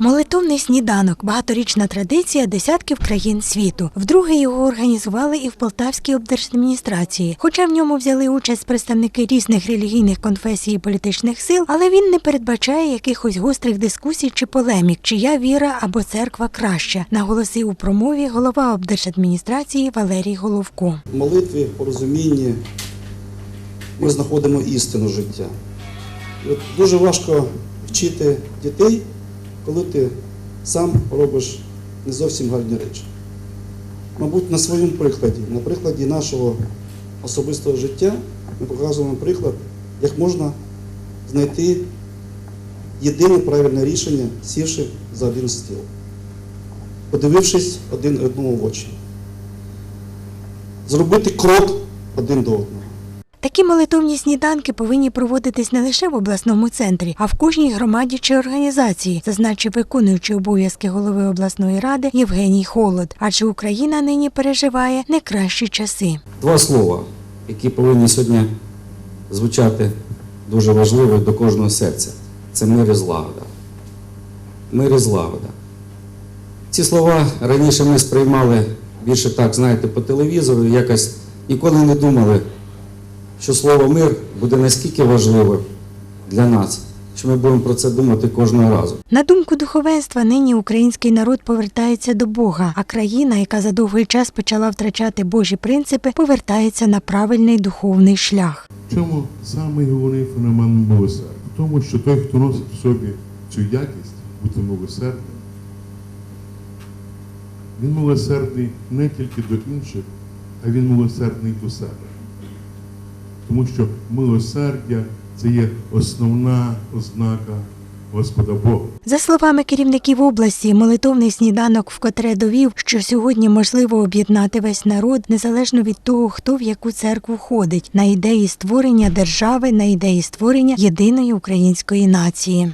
Молитовний сніданок багаторічна традиція десятків країн світу. Вдруге його організували і в Полтавській облдержадміністрації. Хоча в ньому взяли участь представники різних релігійних конфесій і політичних сил, але він не передбачає якихось гострих дискусій чи полемік, чия віра або церква краща, наголосив у промові голова облдержадміністрації Валерій Головко. В молитві, порозумінні ми знаходимо істину життя. Дуже важко вчити дітей, коли ти сам робиш не зовсім гарні речі. Мабуть, на своєму прикладі, на прикладі нашого особистого життя, ми показуємо приклад, як можна знайти єдине правильне рішення, сівши за один стіл, подивившись один одному в очі зробити крок один до одного. Такі молитовні сніданки повинні проводитись не лише в обласному центрі, а в кожній громаді чи організації, зазначив виконуючий обов'язки голови обласної ради Євгеній Холод. Адже Україна нині переживає не кращі часи. Два слова, які повинні сьогодні звучати дуже важливо до кожного серця. Це мир і злагода. Мир і злагода. Ці слова раніше ми сприймали більше так, знаєте, по телевізору, якось ніколи не думали, що слово мир буде наскільки важливим для нас, що ми будемо про це думати кожного разу. На думку духовенства, нині український народ повертається до Бога, а країна, яка за довгий час почала втрачати Божі принципи, повертається на правильний духовний шлях. В чому самий головний феномен милосердя? В тому, що той, хто носить в собі цю якість бути милосердним, він милосердний не тільки до інших, а він милосердний до себе. Тому що милосердя це є основна ознака Господа Бога. За словами керівників області, молитовний сніданок вкотре довів, що сьогодні можливо об'єднати весь народ незалежно від того, хто в яку церкву ходить, на ідеї створення держави, на ідеї створення єдиної української нації.